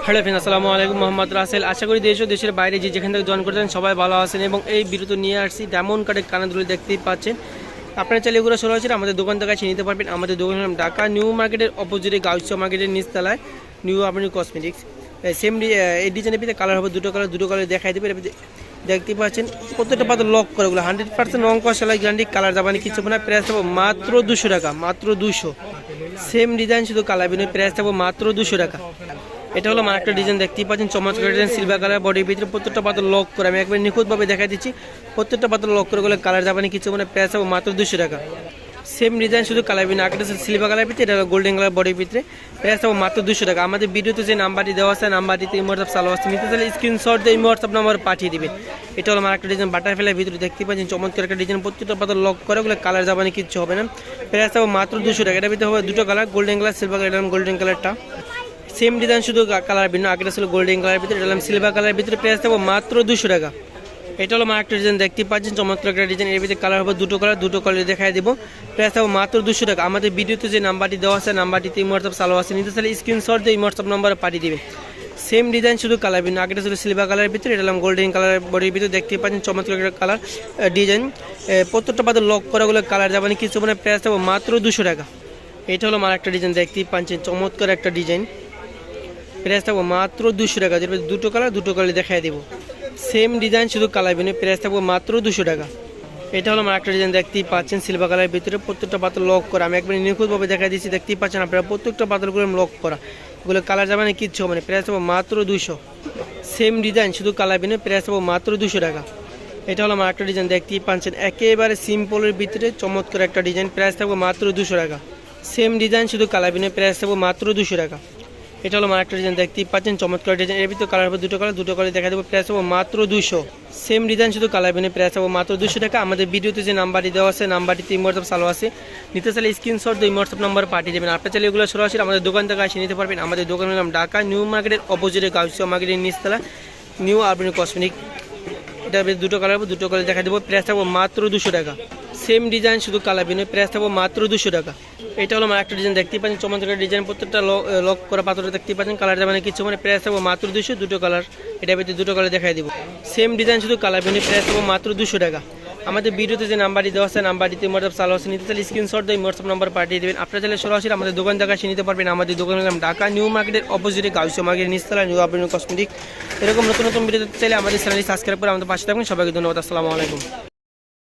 Hello friend আসসালামু আলাইকুম, মোহাম্মদ রাসেল। আশা করি দেশ ও দেশের বাইরে যে যেখান থেকে জয়েন করছেন সবাই ভালো আছেন এবং এই বিরত নিয়ে আসছি ডায়মন্ড কার্ডের কানাদুলি দেখতেই পাচ্ছেন। আপনারা চাইলে এগুলো সরে আছেন আমাদের দোকান থেকে এসে নিতে পারবেন। আমাদের দোকান ঢাকা নিউ মার্কেটের অপোজিটে গাউসা মার্কেটের নিচতলায় নিউ আপনি কসমেটিক্স। সেম এই ডিজাইনের ভিতরে কালার হবে, দুটো কালার দুটো কালার দেখাই দেবে দেখতে পাচ্ছেন। প্রত্যেকটা পাতা লক করে ওগুলো হান্ড্রেড পার্সেন্ট রং করা সেলাই গ্যারান্টি কালার যাবানি কিছু না। প্রাইস থাকব মাত্র দুশো টাকা, মাত্র দুশো। সেম ডিজাইন শুধু কালার বিনয় প্রাইস থাকব মাত্র দুশো টাকা। এটা হলো আমার একটা ডিজাইন, দেখতেই পাচ্ছেন, চমৎকার ডিজাইন সিলভার কালার বডির ভিতরে প্রত্যেকটা পাতা লক করে। আমি একবার নিখুঁতভাবে দেখা দিচ্ছি, প্রত্যেকটা পাতা লক করে গেলে কালার যাবানি কিছু মানে প্রাইস থাকব মাত্র দুশো টাকা। সেম ডিজাইন শুধু কালার বিনা একটা সিলভার কালার ভিতরে, এটা গোল্ডেন কালার বডির ভিতরে প্রাইস থাকব মাত্র দুশো টাকা। আমাদের ভিডিওতে যে নাম্বারটি দেওয়া আছে, নাম্বারটিতে এই হোয়াটসঅ্যাপ চালু আছে। নিতে চাইলে স্ক্রিনশট দিয়ে এই হোয়াটসঅ্যাপ নাম্বার পাঠিয়ে দিবেন এটা হলো আমার একটা ডিজাইন বাটারফ্লাই ভিতরে দেখতে পাচ্ছেন, চমৎকার একটা ডিজাইন, প্রত্যেকটা পাতা লক করে ওগুলো কালার যাবানি কিচ্ছু হবে না। প্রাইস থাকব মাত্র দুশো টাকা। এটার ভিতরে হবে দুটো colour golden colour silver colour golden কালারটা সেম ডিজাইন শুধু কালার ভিন্ন। আগেটা ছিল গোল্ডেন কালার ভিতরে, এটা হলাম সিলভার কালারের ভিতরে প্রাইস থাকব মাত্র দুশো টাকা। এটা হলো আমার একটা ডিজাইন দেখতে পাচ্ছেন, চমৎকার একটা ডিজাইন এর ভিতরে কালার হবে দুটো কালার দুটো কালার দেখাই দেবো। প্রাইস থাকব মাত্র দুশো টাকা। আমাদের ভিডিওতে যে নাম্বারটি দেওয়া আছে, নাম্বারটিতে এই হোয়াটসঅ্যাপ চালু আছে। নিতে চাইলে স্ক্রিনশট দিয়ে এই হোয়াটসঅ্যাপ নাম্বারে পাঠিয়ে দেবেন সেম ডিজাইন শুধু কালার ভিন্ন। আগেটা ছিল সিলভার কালারের ভিতরে, এটা হলাম গোল্ডেন কালার বডির ভিতরে। দেখতে পাচ্ছেন, চমৎকার একটা কালার ডিজাইন প্রত্যেকটা পাতে লক করা গুলো কালার যাবেন কিছু মানে প্রাইস থাকব মাত্র দুশো টাকা। এটা হলো আমার একটা ডিজাইন দেখতেই পাচ্ছেন, চমৎকার একটা ডিজাইন প্রাইস থাকব মাত্র দুশো টাকা। যেটা দুটো কালার দুটো কালার দেখাই দেবো। সেম ডিজাইন শুধু কালার বিনে প্রাইস থাকব মাত্র দুশো টাকা। এটা হলো আমার একটা ডিজাইন দেখতেই পাচ্ছেন সিলভার কালারের ভিতরে প্রত্যেকটা পাতল লক করা। আমি একবার নিখুঁতভাবে দেখা দিচ্ছি, দেখতেই পাচ্ছেন আপনারা প্রত্যেকটা পাতলগুলো লক করা। এগুলো কালার যাবে না, কিচ্ছু হবে না প্রাইস থাকব মাত্র দুশো সেম ডিজাইন শুধু কালার বিনে প্রাইস থাকব মাত্র দুশো টাকা। এটা হলো আমার একটা ডিজাইন দেখতেই পাচ্ছেন। একেবারে সিম্পলের ভিতরে চমৎকার একটা ডিজাইন প্রাইস থাকব মাত্র দুশো টাকা। সেম ডিজাইন শুধু কালার বিনে প্রাইস থাকব মাত্র দুশো টাকা। এটা হলো একটা ডিজাইন দেখতেই পাচ্ছেন, চমৎকার ডিজাইন এর ভিতরে কালার হবে দুটো কালার দুটো কালার দেখা দেবো প্রাইস হব মাত্র দুশো সেম ডিজাইন শুধু কালার বিনে প্রাইস হব মাত্র দুশো টাকা। আমাদের ভিডিওতে যে নাম্বারটি দেওয়া আছে নাম্বারটি তিন হোয়াটসঅ্যাপ চালু আছে। নিতে চাইলে স্ক্রিনশট দিয়ে হোয়াটসঅ্যাপ নাম্বার পাঠিয়ে দেবেন। আপনার চাইলে এগুলো সরাসরি আমাদের দোকান থেকে আসে নিতে পারবেন। আমাদের দোকান হলাম ঢাকা, নিউ মার্কেটের অপোজিটে গাউসিয়া মার্কেটের নিচতলা, নিউ আরবানি কসমেটিক এটা দুটো কালার হবে, দুটো কালার দেখা দেবো প্রাইস থাকব মাত্র দুশো টাকা। সেম ডিজাইন শুধু কালার বিনয় প্রাইস থাকব মাত্র দুশো টাকা। এটা হলো আমার একটা ডিজাইন দেখতে পাচ্ছেন চমৎকার ডিজাইন প্রত্যেকটা লক করা পাথরটা দেখতে পাচ্ছেন। কালার যাবে না কিছু মানে প্রাইস থাকব মাত্র দুশো, দুটো কালার এটা ভিতরে দুটো কালার দেখাই দিব। সেম ডিজাইন শুধু কালার বিনয় প্রাইস থাকব মাত্র দুশো টাকা। আমাদের ভিডিওতে যে নাম্বারটি দেওয়া আছে নাম্বারটিতে হোয়াটসঅ্যাপ চালু আছে। নিতে চাইলে স্ক্রিনশট দিয়ে হোয়াটসঅ্যাপ নাম্বার পাঠিয়ে দেবেন। আপনারা চাইলে সরাসরি আমাদের দোকান থেকে এসে নিতে পারবেন। আমাদের দোকানের নাম ঢাকা নিউ মার্কেটের অপোজিটে গাউসিয়া মার্কেটের নিচতলা নিউ আবরণ কসমেটিক। এরকম নতুন নতুন ভিডিও চাইলে আমাদের চ্যানেলটি সাবস্ক্রাইব করে আমাদের পাশে থাকবেন। সবাইকে ধন্যবাদ। আসসালামু আলাইকুম।